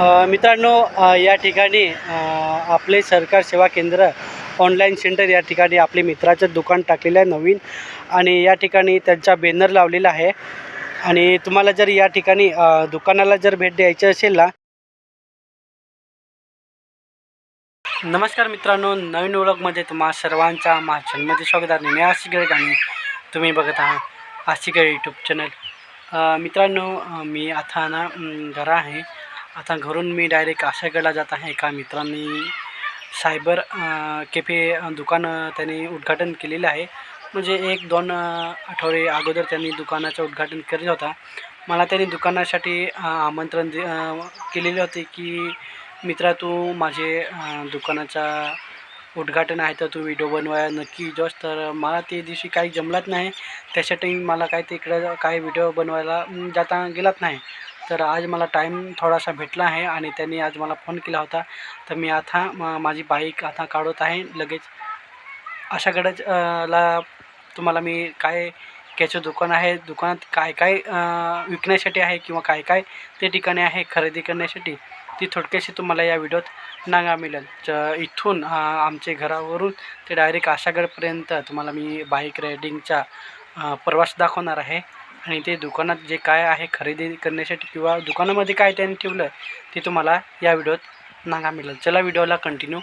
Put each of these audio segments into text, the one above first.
मित्रांनो या ठिकाणी आपले सरकार सेवा केंद्र ऑनलाईन सेंटर या ठिकाणी आपले मित्राचं दुकान टाकलेलं आहे नवीन आणि या ठिकाणी त्यांचा बॅनर लावलेला आहे. आणि तुम्हाला जर या ठिकाणी दुकानाला जर भेट द्यायची असेल ना. नमस्कार मित्रांनो नवीन ओळखमध्ये तुम्हा सर्वांचा माझ्यामध्ये स्वागत आहे. मी आशिक गळे आणि तुम्ही बघत आहात आशिक गळे यूट्यूब चॅनल मित्रांनो मी आता ना घरा आहे. आता घरून मी डायरेक्ट आशागडला जात आहे. एका मित्रांनी सायबर केफे दुकान त्यांनी उद्घाटन केलेलं आहे. म्हणजे एक दोन आठवडे अगोदर त्यांनी दुकानाचं उद्घाटन केलं होता. मला त्यांनी दुकानासाठी आमंत्रण दि केलेले होते की मित्रा तू माझे दुकानाचा उद्घाटन आहे तर तू व्हिडिओ बनवायला नक्की जॉस तर मला ते दिवशी काही जमलाच नाही. त्यासाठी मला काय तिकडं काही व्हिडिओ बनवायला जाता गेलाच नाही. तर आज मला टाईम थोडासा भेटला आहे आणि त्यांनी आज मला फोन केला होता. तर मी आता म माझी बाईक आता काढत आहे. लगेच अशाकडेच ला तुम्हाला मी काय त्याचं दुकान आहे दुकानात काय काय विकण्यासाठी आहे किंवा काय काय ते ठिकाणी आहे खरेदी करण्यासाठी ती थोडक्याशी तुम्हाला या व्हिडिओत नागा मिळेल. इथून आमचे घरावरून ते डायरेक्ट आशागडपर्यंत तुम्हाला मी बाईक रायडिंगचा प्रवास दाखवणार आहे. आणि ते दुकानात जे काय आहे खरेदी करण्यासाठी किंवा दुकानामध्ये काय त्यांनी ठेवलं ते तुम्हाला या व्हिडिओत नागा मिळेल. चला व्हिडिओला कंटिन्यू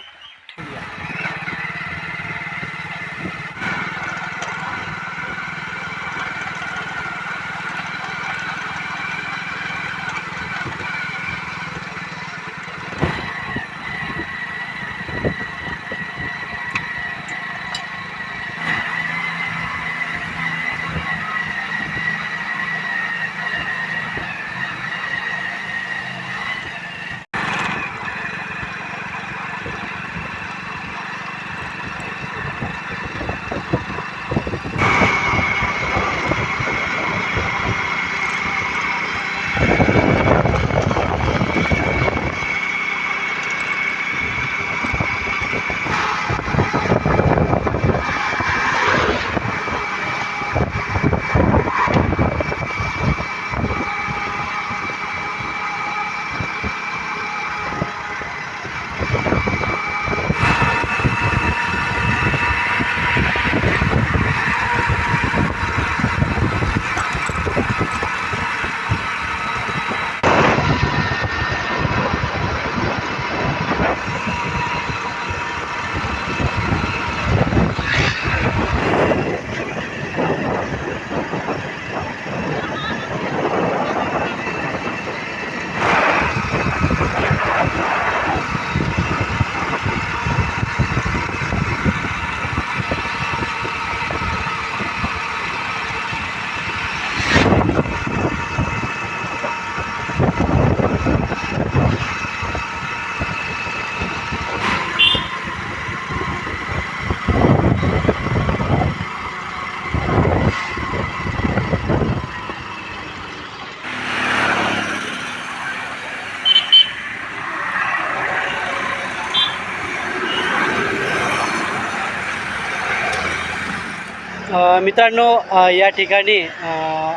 मित्रांनो या ठिकाणी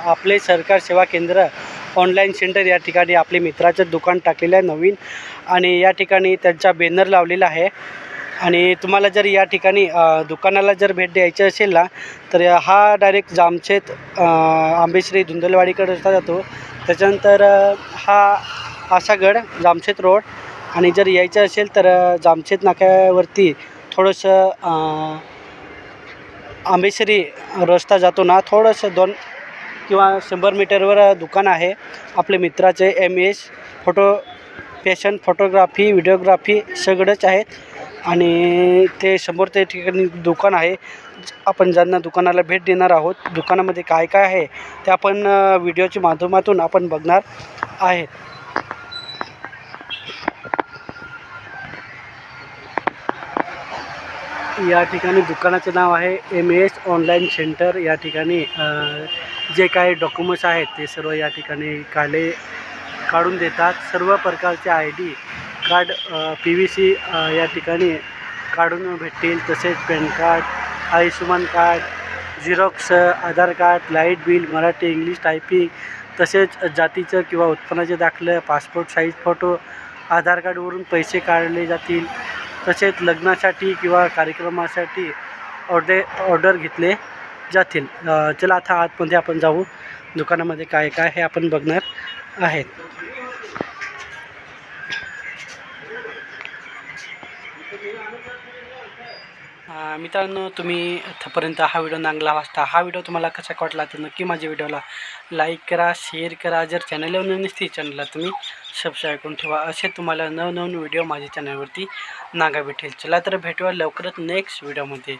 आपले सरकार सेवा केंद्र ऑनलाईन सेंटर या ठिकाणी आपले मित्राचं दुकान टाकलेलं आहे नवीन आणि या ठिकाणी त्यांचा बॅनर लावलेला आहे. आणि तुम्हाला जर या ठिकाणी दुकानाला जर भेट द्यायची असेल ना तर हा डायरेक्ट जामशेत आंबेश्री धुंदलवाडीकडे रस्ता जातो. त्याच्यानंतर हा आसागड जामशेत रोड आणि जर यायचं असेल तर जामछेद जामशेत नाक्यावरती थोडंसं आंबेसरी रस्ता जातो ना थोडंसं दोन किंवा शंभर मीटरवर दुकान आहे. आपले मित्राचे M S photo fashion photography videography सगळंच आहे. आणि ते समोर ते ठिकाणी दुकान आहे. आपण ज्यांना दुकानाला भेट देणार आहोत दुकानामध्ये काय काय आहे ते आपण व्हिडिओच्या माध्यमातून आपण बघणार आहेत या ठिकाणी दुकानाचं नाव आहे एम एस ऑनलाईन सेंटर या ठिकाणी जे काही डॉक्युमेंट्स आहेत ते सर्व या ठिकाणी काले काढून देतात. सर्व प्रकारचे I D card P V C या ठिकाणी काढून भेटतील. तसेच pan card Ayushman card xerox Aadhaar card light bill Marathi English typing तसेच जातीचं किंवा उत्पन्नाचे दाखलं पासपोर्ट साईज फोटो आधार कार्डवरून पैसे काढले जातील. तसेच लग्नासाठी किंवा कार्यक्रमासाठी ऑर्डे ऑर्डर घेतले जातील. चला आता आतमध्ये आपण जाऊ. दुकानामध्ये काय काय हे आपण बघणार आहेत. मित्रांनो तुम्ही आतापर्यंत हा व्हिडिओ नांगला वाचता. हा व्हिडिओ तुम्हाला कसा वाटला तर नक्की माझ्या व्हिडिओला लाईक करा शेअर करा. जर चॅनलवर नवीन नसते चॅनलला तुम्ही सबस्क्राईब करून ठेवा. असे तुम्हाला नवनवीन व्हिडिओ माझ्या चॅनलवरती नागा भेटेल चला तर भेटूया लवकरच नेक्स्ट व्हिडिओमध्ये